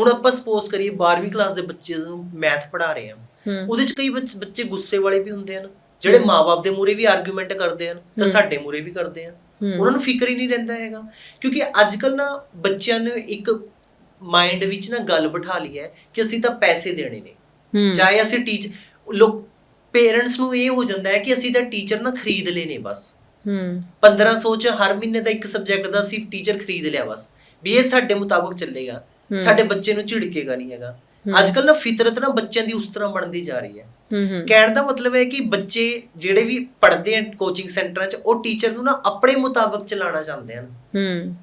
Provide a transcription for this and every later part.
ਹੁਣ ਆਪਾਂ ਸਪੋਜ਼ ਕਰੀਏ 12ਵੀਂ ਕਲਾਸ ਦੇ ਬੱਚੇ ਨੂੰ ਮੈਥ ਪੜ੍ਹਾ ਰਹੇ ਆ ਉਹਦੇ ਚ ਕਈ ਬੱਚ- ਬੱਚੇ ਗੁੱਸੇ ਵਾਲੇ ਵੀ ਹੁੰਦੇ ਹਨ ਜਿਹੜੇ ਮਾਪੇ ਦੇ ਮੂਰੇ ਵੀ ਆਰਗੂਮੈਂਟ ਕਰਦੇ ਹਨ ਤਾਂ। ਸਾਡੇ ਮੂਰੇ ਵੀ ਕਰਦੇ ਹਨ। ਉਹਨਾਂ ਨੂੰ ਫਿਕਰ ਹੀ ਨਹੀਂ ਰਹਿੰਦਾ ਹੈਗਾ। ਕਿਉਂਕਿ ਅੱਜ ਕੱਲ ਨਾ ਬੱਚਿਆਂ ਨੇ ਇੱਕ ਮਾਈਂਡ ਵਿੱਚ ਨਾ ਗੱਲ ਬਿਠਾ ਲਈ ਹੈ ਕਿ ਅਸੀਂ ਤਾਂ ਪੈਸੇ ਦੇਣੇ ਨੇ। ਹੂੰ। ਚਾਹੇ ਅਸੀਂ ਟੀਚ ਲੋਕ ਪੇਰੈਂਟਸ ਨੂੰ ਇਹ ਹੋ ਜਾਂਦਾ ਹੈ ਕਿ ਅਸੀਂ ਤਾਂ ਟੀਚਰ ਨਾ ਖਰੀਦ ਲਏ ਨੇ ਬਸ। ਹੂੰ। 1500 ਚ ਹਰ ਮਹੀਨੇ ਦਾ ਇੱਕ ਸਬਜੈਕਟ ਦਾ ਅਸੀਂ ਟੀਚਰ ਖਰੀਦ ਲਿਆ ਬਸ। ਵੀ ਇਹ ਸਾਡੇ ਮੁਤਾਬਕ ਚੱਲੇਗਾ। ਸਾਡੇ ਬੱਚੇ ਨੂੰ ਝਿੜਕੇਗਾ ਨਹੀਂ ਹੈਗਾ। ਅੱਜ ਕੱਲ ਨਾ ਫਿਤਰਤ ਨਾ ਬੱਚਿਆਂ ਦੀ ਉਸ ਤਰ੍ਹਾਂ ਬਣਦੀ ਜਾ ਰਹੀ ਹੈ। ਕਹਿਣ ਦਾ ਮਤਲਬ ਹੈ ਕਿ ਬੱਚੇ ਜਿਹੜੇ ਵੀ ਪੜ੍ਹਦੇ ਆ ਕੋਚਿੰਗ ਸੈਂਟਰਾਂ 'ਚ ਉਹ ਟੀਚਰ ਨੂੰ ਨਾ ਆਪਣੇ ਮੁਤਾਬਕ ਚਲਾਉਣਾ ਚਾਹੁੰਦੇ ਹਨ। ਹੂੰ।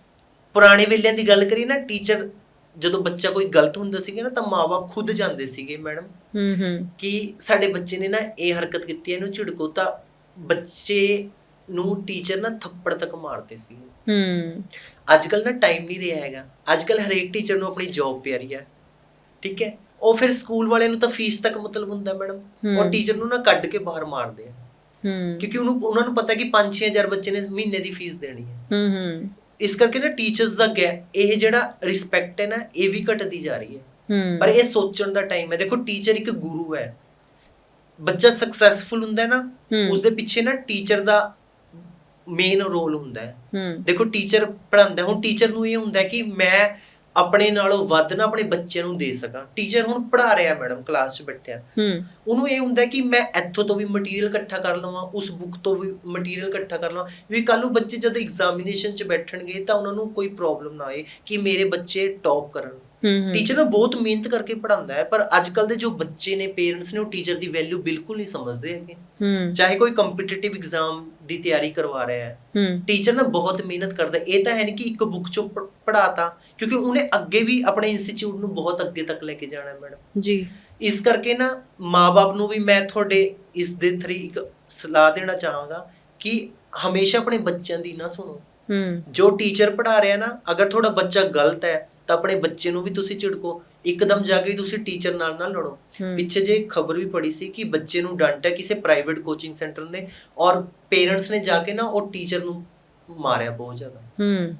ਪੁਰਾਣੇ ਵੇਲਿਆਂ ਦੀ ਗੱਲ ਕਰੀਏ ਨਾ ਟੀਚਰ ਜਦੋਂ ਬੱਚਾ ਕੋਈ ਗਲਤ ਹੁੰਦਾ ਸੀਗਾ ਨਾ ਤਾਂ ਮਾਪੇ ਖੁਦ ਜਾਂਦੇ ਸੀਗੇ ਮੈਡਮ। ਹੂੰ ਹੂੰ। ਕਿ ਸਾਡੇ ਬੱਚੇ ਨੇ ਨਾ ਇਹ ਹਰਕਤ ਕੀਤੀ ਹੈ ਇਹਨੂੰ ਝਿੜਕੋ ਤਾਂ ਬੱਚੇ ਨੂੰ ਟੀਚਰ ਨਾ ਥੱਪੜ ਤੱਕ ਮਾਰਦੇ ਸੀ ਹੂੰ। ਅੱਜ ਕੱਲ ਨਾ ਟਾਈਮ ਨਹੀਂ ਰਿਹਾ ਹੈਗਾ। ਅੱਜ ਕੱਲ ਹਰੇਕ ਟੀਚਰ ਨੂੰ ਆਪਣੀ ਜੌਬ ਪਿਆਰੀ ਹੈ। ਠੀਕ ਹੈ? ਉਹ ਫਿਰ ਸਕੂਲ ਵਾਲਿਆਂ ਨੂੰ ਤਾਂ ਫੀਸ ਤੱਕ ਮਤਲਬ ਹੁੰਦਾ ਮੈਡਮ। ਉਹ ਟੀਚਰ ਨੂੰ ਨਾ ਕੱਢ ਕੇ ਬਾਹਰ ਮਾਰਦੇ ਆ। ਹੂੰ। ਕਿਉਂਕਿ ਉਹਨੂੰ ਉਹਨਾਂ ਨੂੰ ਪਤਾ ਕਿ 5-6000 ਬੱਚੇ ਨੇ ਮਹੀਨੇ ਦੀ ਫੀਸ ਦੇਣੀ ਹੈ। ਹੂੰ ਹੂੰ। ਇਸ ਕਰਕੇ ਨਾ ਟੀਚਰਸ ਦਾ ਗੈ ਇਹ ਜਿਹੜਾ ਰਿਸਪੈਕਟ ਹੈ ਨਾ ਇਹ ਵੀ ਘਟਦੀ ਜਾ ਰਹੀ ਹੈ। ਪਰ ਇਹ ਸੋਚਣ ਦਾ ਟਾਈਮ ਹੈ। ਦੇਖੋ ਟੀਚਰ ਇੱਕ ਗੁਰੂ ਹੈ। ਬੱਚਾ ਸਕਸੈਸਫੁਲ ਹੁੰਦਾ ਹੈ ਨਾ। ਉਸ ਦੇ ਪਿੱਛੇ ਨਾ ਟੀਚਰ ਦਾ ਮੇਨ ਰੋਲ ਹੁੰਦਾ ਹੈ। ਦੇਖੋ ਟੀਚਰ ਪੜ੍ਹਾਉਂਦਾ ਹੁਣ ਟੀਚਰ ਨੂੰ ਇਹ ਹੁੰਦਾ ਕਿ ਮੈਂ ਆਪਣੇ ਨਾਲੋਂ ਵੱਧ ਨਾ ਆਪਣੇ ਬੱਚਿਆਂ ਨੂੰ ਦੇ ਸਕਾਂ। ਟੀਚਰ ਹੁਣ ਪੜ੍ਹਾ ਰਿਹਾ ਮੈਡਮ ਕਲਾਸ 'ਚ ਬੈਠਿਆ। ਉਹਨੂੰ ਇਹ ਹੁੰਦਾ ਕਿ ਮੈਂ ਇੱਥੋਂ ਤੋਂ ਵੀ ਮਟੀਰੀਅਲ ਇਕੱਠਾ ਕਰ ਲਵਾਂ ਉਸ ਬੁੱਕ ਤੋਂ ਵੀ ਮਟੀਰੀਅਲ ਇਕੱਠਾ ਕਰ ਲਵਾਂ। ਵੀ ਕੱਲ ਨੂੰ ਬੱਚੇ ਜਦੋਂ ਐਗਜ਼ਾਮੀਨੇਸ਼ਨ 'ਚ ਬੈਠਣਗੇ ਤਾਂ ਉਹਨਾਂ ਨੂੰ ਕੋਈ ਪ੍ਰੋਬਲਮ ਨਾ ਆਏ ਕਿ ਮੇਰੇ ਬੱਚੇ ਟੌਪ ਕਰਨ। ਟੀਚਰ ਨਾ ਬਹੁਤ ਮਿਹਨਤ ਕਰਕੇ ਪੜ੍ਹਾਉਂਦਾ ਹੈ ਪਰ ਅੱਜ ਕੱਲ ਦੇ ਜੋ ਬੱਚੇ ਨੇ ਪੇਰੈਂਟਸ ਨੇ ਉਹ ਟੀਚਰ ਦੀ ਵੈਲਿਊ ਬਿਲਕੁਲ ਨਹੀਂ ਸਮਝਦੇ ਹੈਗੇ। ਚਾਹੇ ਕੋਈ ਕੰਪੀਟੀਟਿਵ ਐਗਜ਼ਾਮ ਦੀ ਤਿਆਰੀ ਕਰਵਾ ਰਿਹਾ ਹੈ। ਟੀਚਰ ਨਾ ਬਹੁਤ ਮਿਹਨਤ ਕਰਦਾ। ਇਹ ਤਾਂ ਹੈ ਨਹੀਂ ਕਿ ਇੱਕ ਬੁੱਕ ਚੋਂ ਪ- ਪੜ੍ਹਾਤਾ ਕਿਉਂਕਿ ਉਹਨੇ ਅੱਗੇ ਵੀ ਆਪਣੇ ਇੰਸਟੀਚਿਊਟ ਨੂੰ ਬਹੁਤ ਅੱਗੇ ਤੱਕ ਲੈ ਕੇ ਜਾਣਾ ਹੈ ਮੈਡਮ ਜੀ। ਇਸ ਕਰਕੇ ਨਾ ਮਾਪੇ ਨੂੰ ਵੀ ਮੈਂ ਤੁਹਾਡੇ ਇਸ ਦੇ ਥਰੀ ਇੱਕ ਸਲਾਹ ਦੇਣਾ ਚਾਹਾਂਗਾ ਕਿ ਹਮੇਸ਼ਾ ਆਪਣੇ ਬੱਚਿਆਂ ਦੀ ਨਾ ਸੁਣੋ। ਹੂੰ। ਜੋ ਟੀਚਰ ਪੜ੍ਹਾ ਰਿਹਾ ਨਾ ਅਗਰ ਤੁਹਾਡਾ ਬੱਚਾ ਗਲਤ ਹੈ ਤਾਂ ਆਪਣੇ ਬੱਚੇ ਨੂੰ ਵੀ ਤੁਸੀਂ ਝਿੜਕੋ। ਇੱਕਦਮ ਜਾ ਕੇ ਤੁਸੀਂ ਟੀਚਰ ਨਾਲ ਨਾ ਲੜੋ। ਪਿੱਛੇ ਜੇ ਖਬਰ ਵੀ ਪੜੀ ਸੀ ਕਿ ਬੱਚੇ ਨੂੰ ਡਾਂਟਿਆ ਕਿਸੇ ਪ੍ਰਾਈਵੇਟ ਕੋਚਿੰਗ ਸੈਂਟਰ ਨੇ ਔਰ ਪੇਰੈਂਟਸ ਨੇ ਜਾ ਕੇ ਨਾ ਉਹ ਟੀਚਰ ਨੂੰ ਮਾਰਿਆ ਬਹੁਤ ਜ਼ਿਆਦਾ। ਹੂੰ।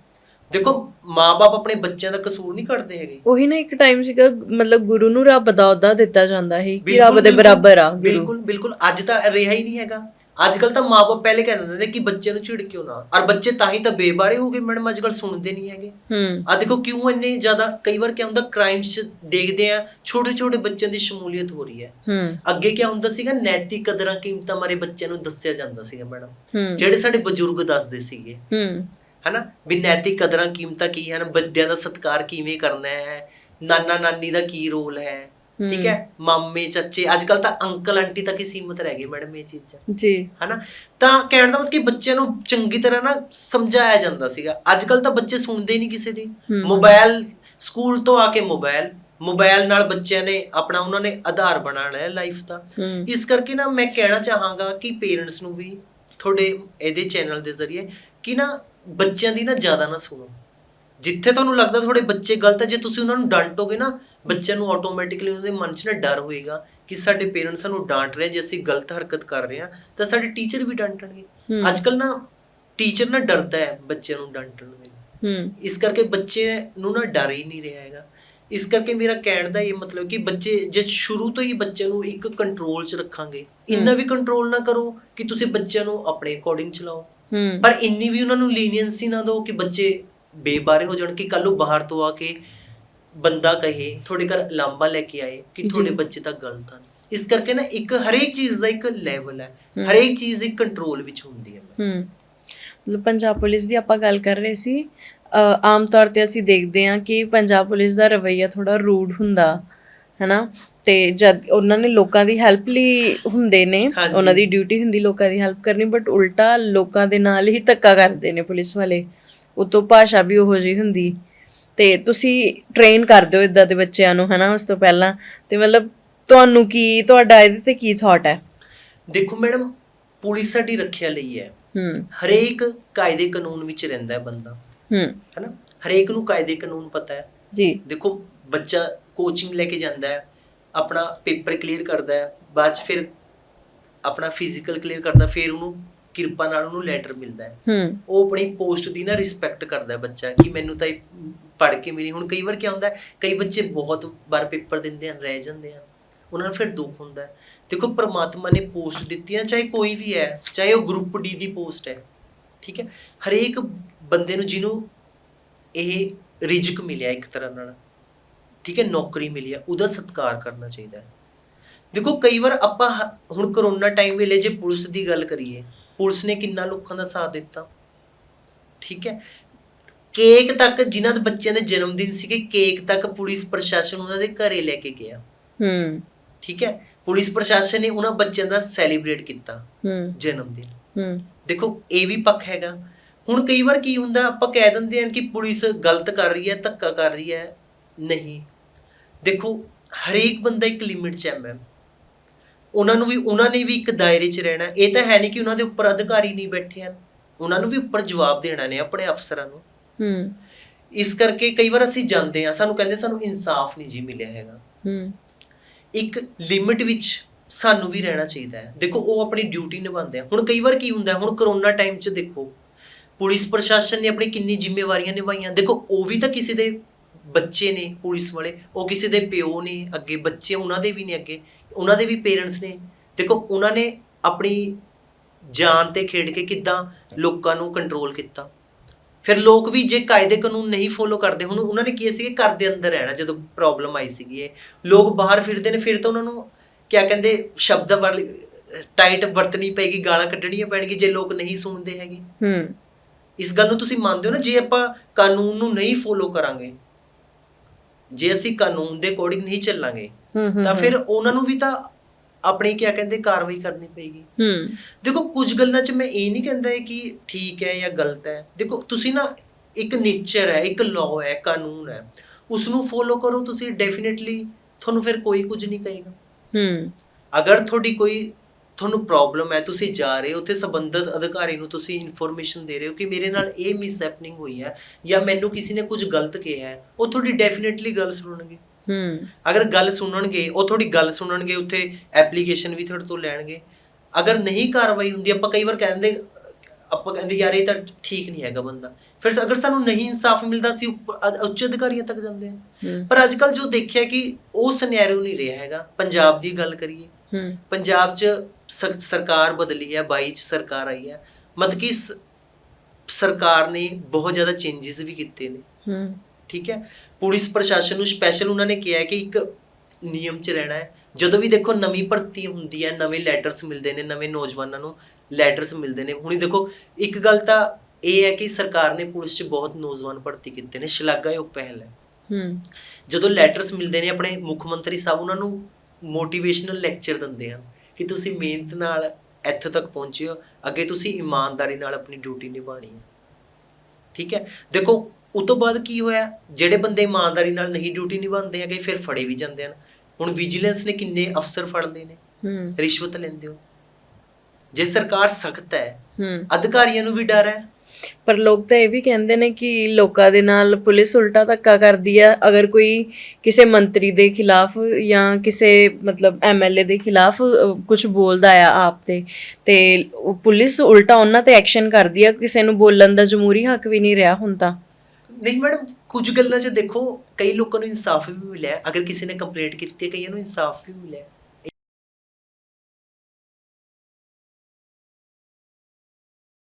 ਦੇਖੋ ਮਾਪੇ ਆਪਣੇ ਬੱਚਿਆਂ ਦਾ ਕਸੂਰ ਨਹੀਂ ਕੱਢਦੇ ਹੈਗੇ। ਉਹੀ ਨਾ ਇੱਕ ਟਾਈਮ ਸੀਗਾ ਮਤਲਬ ਗੁਰੂ ਨੂੰ ਰੱਬ ਦਾ ਅਹੁਦਾ ਦਿੱਤਾ ਜਾਂਦਾ ਸੀ ਕਿ ਰੱਬ ਦੇ ਬਰਾਬਰ ਆ ਬਿਲਕੁਲ ਬਿਲਕੁਲ। ਅੱਜ ਤਾਂ ਰਿਹਾ ਹੀ ਨਹੀਂ ਹੈਗਾ। ਅੱਜ ਕੱਲ ਤਾਂ ਮਾਪੇ ਪਹਿਲੇ ਕਹਿੰਦੇ ਹੁੰਦੇ ਨੇ ਕਿ ਬੱਚੇ ਨੂੰ ਝਿੜਕਿਓ ਨਾ ਔਰ ਬੱਚੇ ਤਾਂ ਹੀ ਤਾਂ ਬੇਬਾਰੇ ਹੋ ਗਏ ਮੈਡਮ ਅੱਜ ਕੱਲ ਸੁਣਦੇ ਨਹੀਂ ਹੈਗੇ। ਹੂੰ। ਆ ਦੇਖੋ ਕਿਉਂ ਇੰਨੇ ਜ਼ਿਆਦਾ ਕਈ ਵਾਰ ਕੀ ਹੁੰਦਾ ਕ੍ਰਾਈਮਸ ਦੇਖਦੇ ਆ ਛੋਟੇ ਛੋਟੇ ਬੱਚਿਆਂ ਦੀ ਸ਼ਮੂਲੀਅਤ ਹੋ ਰਹੀ ਹੈ। ਹੂੰ। ਅੱਗੇ ਕੀ ਹੁੰਦਾ ਸੀਗਾ ਨੈਤਿਕ ਕਦਰਾਂ ਕੀਮਤਾਂ ਬਾਰੇ ਬੱਚਿਆਂ ਨੂੰ ਦੱਸਿਆ ਜਾਂਦਾ ਸੀਗਾ ਮੈਡਮ। ਜਿਹੜੇ ਸਾਡੇ ਬਜ਼ੁਰਗ ਦੱਸਦੇ ਸੀਗੇ। ਹੂੰ। ਹਨਾ? ਵੀ ਨੈਤਿਕ ਕਦਰਾਂ ਕੀਮਤਾਂ ਕੀ ਹਨ ਵੱਡਿਆਂ ਦਾ ਸਤਿਕਾਰ ਕਿਵੇਂ ਕਰਨਾ ਹੈ? ਨਾਨਾ ਨਾਨੀ ਦਾ ਕੀ ਰੋਲ ਹੈ? ਠੀਕ ਹੂੰ। ਮਾਮੇ ਚਾਚੇ ਅੱਜ ਕੱਲ ਤਾਂ ਅੰਕਲ ਆਂਟੀ ਤੱਕ ਹੀ ਸੀਮਤ ਰਹਿ ਗਏ ਮੈਡਮ ਇਹ ਚੀਜ਼ਾਂ। ਜੀ। ਹਨਾ? ਤਾਂ ਕਹਿਣ ਦਾ ਮਤਲਬ ਕਿ ਬੱਚਿਆਂ ਨੂੰ ਚੰਗੀ ਤਰ੍ਹਾਂ ਨਾ ਸਮਝਾਇਆ ਜਾਂਦਾ ਸੀਗਾ। ਅੱਜ ਕੱਲ ਤਾਂ ਬੱਚੇ ਸੁਣਦੇ ਹੀ ਨਹੀਂ ਕਿਸੇ ਦੀ। ਮੋਬਾਈਲ ਸਕੂਲ ਤੋਂ ਆ ਕੇ ਮੋਬਾਈਲ ਮੋਬਾਈਲ ਨਾਲ ਬੱਚਿਆਂ ਨੇ ਆਪਣਾ ਉਹਨਾਂ ਨੇ ਆਧਾਰ ਬਣਾਉਣਾ ਹੈ ਲਾਈਫ ਦਾ। ਇਸ ਕਰਕੇ ਨਾ ਮੈਂ ਕਹਿਣਾ ਚਾਹਾਂਗਾ ਕਿ ਪੇਰੈਂਟਸ ਨੂੰ ਵੀ ਤੁਹਾਡੇ ਇਹਦੇ ਚੈਨਲ ਦੇ ਜ਼ਰੀਏ ਕਿ ਨਾ ਬੱਚਿਆਂ ਦੀ ਨਾ ਜ਼ਿਆਦਾ ਨਾ ਸੁਣੋ। ਜਿੱਥੇ ਤੁਹਾਨੂੰ ਲੱਗਦਾ ਤੁਹਾਡੇ ਬੱਚੇ ਗਲਤ ਹੈ ਜੇ ਤੁਸੀਂ ਉਹਨਾਂ ਨੂੰ ਡਾਂਟੋਗੇ ਨਾ ਬੱਚਿਆਂ ਨੂੰ ਆਟੋਮੈਟਿਕਲੀ ਉਹਦੇ ਮਨ 'ਚ ਨਾ ਡਰ ਹੋਏਗਾ ਕਿ ਸਾਡੇ ਪੇਰੈਂਟਸ ਸਾਨੂੰ ਡਾਂਟ ਰਹੇ ਜੇ ਅਸੀਂ ਗਲਤ ਹਰਕਤ ਕਰ ਰਹੇ ਹਾਂ ਤਾਂ ਸਾਡੇ ਟੀਚਰ ਵੀ ਡਾਂਟਣਗੇ। ਅੱਜ ਕੱਲ ਨਾ ਟੀਚਰ ਨਾ ਡਰਦਾ ਹੈ ਬੱਚਿਆਂ ਨੂੰ ਡਾਂਟਣ ਹੂੰ। ਇਸ ਕਰਕੇ ਬੱਚੇ ਨੂੰ ਨਾ ਡਰ ਹੀ ਨਹੀਂ ਰਿਹਾ ਹੈਗਾ। ਇਸ ਕਰਕੇ ਮੇਰਾ ਕਹਿਣ ਦਾ ਇਹ ਮਤਲਬ ਕਿ ਬੱਚੇ ਜੇ ਸ਼ੁਰੂ ਤੋਂ ਹੀ ਬੱਚੇ ਨੂੰ ਇੱਕ ਕੰਟਰੋਲ 'ਚ ਰੱਖਾਂਗੇ ਇੰਨਾ ਵੀ ਕੰਟਰੋਲ ਨਾ ਕਰੋ ਕਿ ਤੁਸੀਂ ਬੱਚਿਆਂ ਨੂੰ ਆਪਣੇ ਅਕੋਰਡਿੰਗ ਚਲਾਓ। ਪਰ ਇੰਨੀ ਵੀ ਉਹਨਾਂ ਨੂੰ ਲੀਨੀਅੰਸੀ ਨਾ ਦਿਓ ਕਿ ਬੱਚੇ ਬੇਬਾਰੇ ਹੋ ਜਾਣ ਕਿ ਕੱਲ ਨੂੰ ਬਾਹਰ ਤੋਂ ਆ ਕੇ ਬੰਦਾ ਕਹੇ ਤੁਹਾਡੇ ਘਰ ਲਾਂਬਾ ਲੈ ਕੇ ਆਏ ਕਿ ਤੁਹਾਡੇ। ਬੱਚੇ ਤਾਂ ਗਲਤ ਹਨ ਇਸ ਕਰਕੇ ਨਾ ਇੱਕ ਹਰੇਕ ਚੀਜ਼ ਦਾ ਇੱਕ ਲੈਵਲ ਹੈ। ਹਰੇਕ ਚੀਜ਼ ਇੱਕ ਕੰਟਰੋਲ ਵਿੱਚ ਹੁੰਦੀ ਹੈ ਮਤਲਬ ਪੰਜਾਬ ਪੁਲਿਸ ਦੀ ਆਪਾਂ ਗੱਲ ਕਰ ਰਹੇ ਸੀ ਆਮ ਤੌਰ ਤੇ ਅਸੀਂ ਦੇਖਦੇ ਹਾਂ ਕਿ ਪੰਜਾਬ ਪੁਲਿਸ ਦਾ ਰਵੱਈਆ ਥੋੜਾ ਰੂਡ ਹੁੰਦਾ ਹੈਨਾ ਤੇ ਜਦ ਉਹਨਾਂ ਨੇ ਲੋਕਾਂ ਦੀ ਹੈਲਪ ਲਈ ਹੁੰਦੇ ਨੇ। ਉਹਨਾਂ ਦੀ ਡਿਊਟੀ ਹੁੰਦੀ ਲੋਕਾਂ ਦੀ ਹੈਲਪ ਕਰਨੀ ਬਟ ਉਲਟਾ ਲੋਕਾਂ ਦੇ ਨਾਲ ਹੀ ਧੱਕਾ ਕਰਦੇ ਨੇ ਪੁਲਿਸ ਵਾਲੇ ਉਤੋਂ ਭਾਸ਼ਾ ਵੀ ਉਹੋ ਜਿਹੀ ਹੁੰਦੀ। ਤੇ ਤੁਸੀਂ ਟ੍ਰੇਨ ਕਰਦੇ ਹੋ ਇਦਾਂ ਦੇ ਬੱਚਿਆਂ ਨੂੰ ਹੈਨਾ ਉਸ ਤੋਂ ਪਹਿਲਾਂ? ਤੇ ਮਤਲਬ ਤੁਹਾਨੂੰ ਕੀ ਤੁਹਾਡਾ ਇਹਦੇ ਤੇ ਕੀ ਥਾਟ ਹੈ? ਦੇਖੋ ਮੈਡਮ ਪੁਲਿਸ ਸਾਡੀ ਰੱਖਿਆ ਲਈ ਹੈ। ਹੂੰ। ਹਰੇਕ ਕਾਇਦੇ ਕਾਨੂੰਨ ਵਿੱਚ ਰਹਿੰਦਾ ਹੈ ਬੰਦਾ। ਹੂੰ। ਹੈਨਾ? ਹਰੇਕ ਨੂੰ ਕਾਇਦੇ ਕਾਨੂੰਨ ਪਤਾ ਹੈ। ਜੀ। ਦੇਖੋ ਬੱਚਾ ਕੋਚਿੰਗ ਲੈ ਕੇ ਜਾਂਦਾ ਹੈ ਆਪਣਾ ਪੇਪਰ ਕਲੀਅਰ ਕਰਦਾ ਹੈ ਬਾਅਦ ਚ ਫਿਰ ਆਪਣਾ ਫਿਜ਼ੀਕਲ ਕਲੀਅਰ ਕਰਦਾ ਫਿਰ ਉਹਨੂੰ ਕਿਰਪਾ ਨਾਲ ਉਹਨੂੰ ਲੈਟਰ ਮਿਲਦਾ ਹੈ। ਉਹ ਆਪਣੀ ਪੋਸਟ ਦੀ ਨਾ ਰਿਸਪੈਕਟ ਕਰਦਾ ਹੈ ਬੱਚਾ ਕਿ ਮੈਨੂੰ ਤਾਂ ਇਹ ਪੜ੍ਹ ਕੇ ਮਿਲੀ। ਹੁਣ ਕਈ ਵਾਰ ਕੀ ਹੁੰਦਾ ਹੈ, ਕਈ ਬੱਚੇ ਬਹੁਤ ਵਾਰ ਪੇਪਰ ਦਿੰਦੇ ਹਨ ਰਹਿ ਜਾਂਦੇ ਹਨ ਉਹਨਾਂ ਨੂੰ ਫਿਰ ਦੁੱਖ ਹੁੰਦਾ ਹੈ। ਦੇਖੋ ਪ੍ਰਮਾਤਮਾ ਨੇ ਪੋਸਟ ਦਿੱਤੀ ਹੈ ਚਾਹੇ ਕੋਈ ਵੀ ਹੈ ਚਾਹੇ ਉਹ ਗਰੁੱਪ ਡੀ ਦੀ ਪੋਸਟ ਹੈ ਠੀਕ ਹੈ? ਹਰੇਕ ਬੰਦੇ ਨੂੰ ਜਿਹਨੂੰ ਇਹ ਰਿਜਕ ਮਿਲਿਆ ਇੱਕ ਤਰ੍ਹਾਂ ਨਾਲ ਠੀਕ ਹੈ? ਨੌਕਰੀ ਮਿਲੀ ਹੈ ਉਹਦਾ ਸਤਿਕਾਰ ਕਰਨਾ ਚਾਹੀਦਾ ਹੈ। ਦੇਖੋ ਕਈ ਵਾਰ ਆਪਾਂ ਹੁਣ ਕਰੋਨਾ ਟਾਈਮ ਵੇਲੇ ਜੇ ਪੁਲਿਸ ਦੀ ਗੱਲ ਕਰੀਏ ਪੁਲਿਸ ਨੇ ਕਿੰਨਾ ਲੋਕਾਂ ਦਾ ਸਾਥ ਦਿੱਤਾ। ਠੀਕ ਹੈ? ਕੇਕ ਤੱਕ ਜਿਨ੍ਹਾਂ ਦੇ ਬੱਚਿਆਂ ਦੇ ਜਨਮ ਦਿਨ ਸੀਗੇ ਕੇਕ ਤੱਕ ਪੁਲਿਸ ਪ੍ਰਸ਼ਾਸਨ ਉਹਨਾਂ ਦੇ ਘਰੇ ਲੈ ਕੇ ਗਿਆ। ਹੂੰ। ਠੀਕ ਹੈ? ਪੁਲਿਸ ਪ੍ਰਸ਼ਾਸਨ ਨੇ ਉਹਨਾਂ ਬੱਚਿਆਂ ਦਾ ਸੈਲੀਬ੍ਰੇਟ ਕੀਤਾ ਹੂੰ। ਜਨਮ ਦਿਨ। ਹੂੰ। ਦੇਖੋ ਇਹ ਵੀ ਪੱਖ ਹੈਗਾ। ਹੁਣ ਕਈ ਵਾਰ ਕੀ ਹੁੰਦਾ ਆਪਾਂ ਕਹਿ ਦਿੰਦੇ ਹਾਂ ਕਿ ਪੁਲਿਸ ਗਲਤ ਕਰ ਰਹੀ ਹੈ ਧੱਕਾ ਕਰ ਰਹੀ ਹੈ। ਨਹੀਂ। ਦੇਖੋ ਹਰੇਕ ਬੰਦਾ ਇੱਕ ਲਿਮਿਟ 'ਚ ਹੈ ਮੈਮ ਉਹਨਾਂ ਨੂੰ ਵੀ ਉਹਨਾਂ ਨੇ ਵੀ ਇੱਕ ਦਾਇਰੇ 'ਚ ਰਹਿਣਾ। ਇਹ ਤਾਂ ਹੈ ਨਹੀਂ ਕਿ ਉਹਨਾਂ ਦੇ ਉੱਪਰ ਅਧਿਕਾਰੀ ਨਹੀਂ ਬੈਠੇ ਹਨ। ਉਹਨਾਂ ਨੂੰ ਵੀ ਉੱਪਰ ਜਵਾਬ ਦੇਣਾ ਨੇ ਆਪਣੇ ਅਫਸਰਾਂ ਨੂੰ। ਹੂੰ। ਇਸ ਕਰਕੇ ਕਈ ਵਾਰ ਅਸੀਂ ਜਾਂਦੇ ਹਾਂ ਸਾਨੂੰ ਕਹਿੰਦੇ ਸਾਨੂੰ ਇਨਸਾਫ ਨਹੀਂ ਜੀ ਮਿਲਿਆ ਹੈਗਾ। ਹੂੰ। ਇੱਕ ਲਿਮਿਟ ਵਿੱਚ ਸਾਨੂੰ ਵੀ ਰਹਿਣਾ ਚਾਹੀਦਾ ਹੈ। ਦੇਖੋ ਉਹ ਆਪਣੀ ਡਿਊਟੀ ਨਿਭਾਉਂਦੇ ਆ। ਹੁਣ ਕਈ ਵਾਰ ਕੀ ਹੁੰਦਾ ਹੁਣ ਕਰੋਨਾ ਟਾਈਮ 'ਚ ਦੇਖੋ ਪੁਲਿਸ ਪ੍ਰਸ਼ਾਸਨ ਨੇ ਆਪਣੀ ਕਿੰਨੀ ਜ਼ਿੰਮੇਵਾਰੀਆਂ ਨਿਭਾਈਆਂ। ਦੇਖੋ ਉਹ ਵੀ ਤਾਂ ਕਿਸੇ ਦੇ ਬੱਚੇ ਨੇ ਪੁਲਿਸ ਵਾਲੇ ਉਹ ਕਿਸੇ ਦੇ ਪਿਓ ਨੇ ਅੱਗੇ ਬੱਚੇ ਉਹਨਾਂ ਦੇ ਵੀ ਨੇ ਅੱਗੇ ਉਹਨਾਂ ਦੇ ਵੀ ਪੇਰੈਂਟਸ ਨੇ। ਦੇਖੋ ਉਹਨਾਂ ਨੇ ਆਪਣੀ ਜਾਨ ਤੇ ਖੇਡ ਕੇ ਕਿੱਦਾਂ ਲੋਕਾਂ ਨੂੰ ਕੰਟਰੋਲ ਕੀਤਾ। ਫਿਰ ਲੋਕ ਵੀ ਜੇ ਕਾਇਦੇ ਕਾਨੂੰਨ ਨਹੀਂ ਫੋਲੋ ਕਰਦੇ ਹੁਣ ਉਹਨਾਂ ਨੇ ਕੀ ਸੀ ਘਰ ਦੇ ਅੰਦਰ ਰਹਿਣਾ ਜਦੋਂ ਪ੍ਰੋਬਲਮ ਆਈ ਸੀਗੀ ਇਹ। ਲੋਕ ਬਾਹਰ ਫਿਰਦੇ ਨੇ ਫਿਰ ਤਾਂ ਉਹਨਾਂ ਨੂੰ ਕਿਆ ਕਹਿੰਦੇ ਸ਼ਬਦ ਵਾਲੀ ਟਾਈਟ ਵਰਤਣੀ ਪੈਗੀ ਗਾਲਾਂ ਕੱਢਣੀਆਂ ਪੈਣਗੀ ਜੇ ਲੋਕ ਨਹੀਂ ਸੁਣਦੇ ਹੈਗੇ। ਹੂੰ। ਇਸ ਗੱਲ ਨੂੰ ਤੁਸੀਂ ਮੰਨਦੇ ਹੋ ਨਾ ਜੇ ਆਪਾਂ ਕਾਨੂੰਨ ਨੂੰ ਨਹੀਂ ਫੋਲੋ ਕਰਾਂਗੇ ਜੇ ਅਸੀਂ ਕਾਨੂੰਨ ਦੇ ਅਕੋਰਡਿੰਗ ਨਹੀਂ ਚੱਲਾਂਗੇ ਤਾਂ। ਫਿਰ ਉਹਨਾਂ ਨੂੰ ਵੀ ਤਾਂ ਆਪਣੀ ਕਿਆ ਕਹਿੰਦੇ ਕਾਰਵਾਈ ਕਰਨੀ ਪਏਗੀ। ਹੂੰ। ਦੇਖੋ ਕੁਝ ਗੱਲਾਂ 'ਚ ਮੈਂ ਇਹ ਨਹੀਂ ਕਹਿੰਦਾ ਕਿ ਠੀਕ ਹੈ ਜਾਂ ਗਲਤ ਹੈ। ਦੇਖੋ ਤੁਸੀਂ ਨਾ ਇੱਕ ਨੇਚਰ ਹੈ ਇੱਕ ਲਾਅ ਹੈ ਕਾਨੂੰਨ ਹੈ ਉਸ ਨੂੰ ਫੋਲੋ ਕਰੋ ਤੁਸੀਂ ਡੈਫੀਨਿਟਲੀ ਤੁਹਾਨੂੰ ਫਿਰ ਕੋਈ ਕੁਝ ਨਹੀਂ ਕਹੇਗਾ। ਹੂੰ। ਅਗਰ ਤੁਹਾਡੀ ਕੋਈ ਤੁਹਾਨੂੰ ਪ੍ਰੋਬਲਮ ਹੈ ਤੁਸੀਂ ਜਾ ਰਹੇ ਹੋ ਉੱਥੇ ਸੰਬੰਧਿਤ ਅਧਿਕਾਰੀ ਨੂੰ ਤੁਸੀਂ ਇਨਫੋਰਮੇਸ਼ਨ ਦੇ ਰਹੇ ਹੋ ਕਿ ਮੇਰੇ ਨਾਲ ਇਹ ਮਿਸ ਹੈਪਨਿੰਗ ਹੋਈ ਹੈ ਜਾਂ ਮੈਨੂੰ ਕਿਸੇ ਨੇ ਕੁਝ ਗਲਤ ਕਿਹਾ ਹੈ ਉਹ ਤੁਹਾਡੀ ਡੈਫੀਨਿਟਲੀ ਗੱਲ ਸੁਣਨਗੇ। ਹੂੰ। ਅਗਰ ਗੱਲ ਸੁਣਨਗੇ ਉਹ ਤੁਹਾਡੀ ਗੱਲ ਸੁਣਨਗੇ ਉੱਥੇ ਐਪਲੀਕੇਸ਼ਨ ਵੀ ਤੁਹਾਡੇ ਤੋਂ ਲੈਣਗੇ। ਅਗਰ ਨਹੀਂ ਕਾਰਵਾਈ ਹੁੰਦੀ ਆਪਾਂ ਕਈ ਵਾਰ ਕਹਿੰਦੇ ਆਪਾਂ ਕਹਿੰਦੇ ਯਾਰ ਇਹ ਤਾਂ ਠੀਕ ਨਹੀਂ ਹੈਗਾ ਬੰਦਾ। ਫਿਰ ਅਗਰ ਸਾਨੂੰ ਨਹੀਂ ਇਨਸਾਫ ਮਿਲਦਾ ਸੀ ਉੱਚ ਅਧਿਕਾਰੀਆਂ ਤੱਕ ਜਾਂਦੇ ਹੂੰ। ਪਰ ਅੱਜ ਕੱਲ ਜੋ ਦੇਖਿਆ ਕਿ ਉਹ ਸਿਨੈਰੀਓ ਨਹੀਂ ਰਿਹਾ ਹੈਗਾ ਪੰਜਾਬ ਦੀ ਗੱਲ ਕਰੀਏ ਹੂੰ। ਪੰਜਾਬ 'ਚ ਸਰਕਾਰ ਬਦਲੀ ਹੈ 22 ਚ ਸਰਕਾਰ ਆਈ ਹੈ। ਮਤਲਬ ਕਿ ਸਰਕਾਰ ਨੇ ਬਹੁਤ ਜ਼ਿਆਦਾ ਚੇਂਜਸ ਵੀ ਕੀਤੇ ਨੇ। ਹੂੰ। ਠੀਕ ਹੈ? ਪੁਲਿਸ ਪ੍ਰਸ਼ਾਸਨ ਨੂੰ ਸਪੈਸ਼ਲ ਉਹਨਾਂ ਨੇ ਕਿਹਾ ਹੈ ਕਿ ਇੱਕ ਨਿਯਮ 'ਚ ਰਹਿਣਾ ਹੈ। ਜਦੋਂ ਵੀ ਦੇਖੋ ਨਵੀਂ ਭਰਤੀ ਹੁੰਦੀ ਹੈ ਨਵੇਂ ਲੈਟਰਸ ਮਿਲਦੇ ਨੇ ਨਵੇਂ ਨੌਜਵਾਨਾਂ ਨੂੰ ਲੈਟਰਸ ਮਿਲਦੇ ਨੇ। ਹੁਣੀ ਦੇਖੋ ਇੱਕ ਗੱਲ ਤਾਂ ਇਹ ਹੈ ਕਿ ਸਰਕਾਰ ਨੇ ਪੁਲਿਸ 'ਚ ਬਹੁਤ ਨੌਜਵਾਨ ਭਰਤੀ ਕੀਤੇ ਨੇ। ਸ਼ਲਾਘਾਯੋਗ ਪਹਿਲ ਹੈ। ਹੂੰ। ਜਦੋਂ ਲੈਟਰਸ ਮਿਲਦੇ ਨੇ ਆਪਣੇ ਮੁੱਖ ਮੰਤਰੀ ਸਾਹਿਬ ਉਹਨਾਂ ਨੂੰ ਮੋਟੀਵੇਸ਼ਨਲ ਲੈਕਚਰ ਦਿੰਦੇ ਹਨ ਕਿ ਤੁਸੀਂ ਮਿਹਨਤ ਨਾਲ ਇੱਥੇ ਤੱਕ ਪਹੁੰਚੇ ਹੋ ਅੱਗੇ ਤੁਸੀਂ ਇਮਾਨਦਾਰੀ ਨਾਲ ਆਪਣੀ ਡਿਊਟੀ ਨਿਭਾਣੀ ਹੈ ਠੀਕ ਹੈ? ਦੇਖੋ ਉਸ ਤੋਂ ਬਾਅਦ ਕੀ ਹੋਇਆ? ਜਿਹੜੇ ਬੰਦੇ ਇਮਾਨਦਾਰੀ ਨਾਲ ਨਹੀਂ ਡਿਊਟੀ ਨਿਭਾਉਂਦੇ ਹੈਗੇ ਫਿਰ ਫੜੇ ਵੀ ਜਾਂਦੇ ਹਨ। ਹੁਣ ਵਿਜੀਲੈਂਸ ਨੇ ਕਿੰਨੇ ਅਫਸਰ ਫੜ ਲਏ ਨੇ? ਹੂੰ। ਰਿਸ਼ਵਤ ਲੈਂਦੇ ਹੋ। ਜੇ ਸਰਕਾਰ ਸਖਤ ਹੈ ਹੂੰ। ਅਧਿਕਾਰੀਆਂ ਨੂੰ ਵੀ ਡਰ ਹੈ? ਪਰ ਲੋਕ ਤਾਂ ਇਹ ਵੀ ਕਹਿੰਦੇ ਨੇ ਕਿ ਲੋਕਾਂ ਦੇ ਨਾਲ ਪੁਲਿਸ ਉਲਟਾ ਧੱਕਾ ਕਰਦੀ ਆ। ਅਗਰ ਕੋਈ ਕਿਸੇ ਮੰਤਰੀ ਦੇ ਖਿਲਾਫ ਜਾਂ ਕਿਸੇ ਮਤਲਬ ਐਮਐਲਏ ਦੇ ਖਿਲਾਫ ਕੁਝ ਬੋਲਦਾ ਆ ਆਪ ਤੇ ਤੇ ਪੁਲਿਸ ਉਲਟਾ ਉਹਨਾਂ ਤੇ ਐਕਸ਼ਨ ਕਰਦੀ ਆ। ਕਿਸੇ ਨੂੰ ਬੋਲਣ ਦਾ ਜਮਹੂਰੀ ਹੱਕ ਵੀ ਨਹੀਂ ਰਿਹਾ ਹੁਣ ਤਾਂ। ਨਹੀਂ ਮੈਡਮ, ਕੁਝ ਗੱਲਾਂ 'ਚ ਦੇਖੋ, ਕਈ ਲੋਕਾਂ ਨੂੰ ਇਨਸਾਫ ਵੀ ਮਿਲਿਆ। ਅਗਰ ਕਿਸੇ ਨੇ ਕੰਪਲੇਂਟ ਕੀਤੀ ਹੈ, ਕਈਆਂ ਨੂੰ ਇਨਸਾਫ ਵੀ ਮਿਲਿਆ।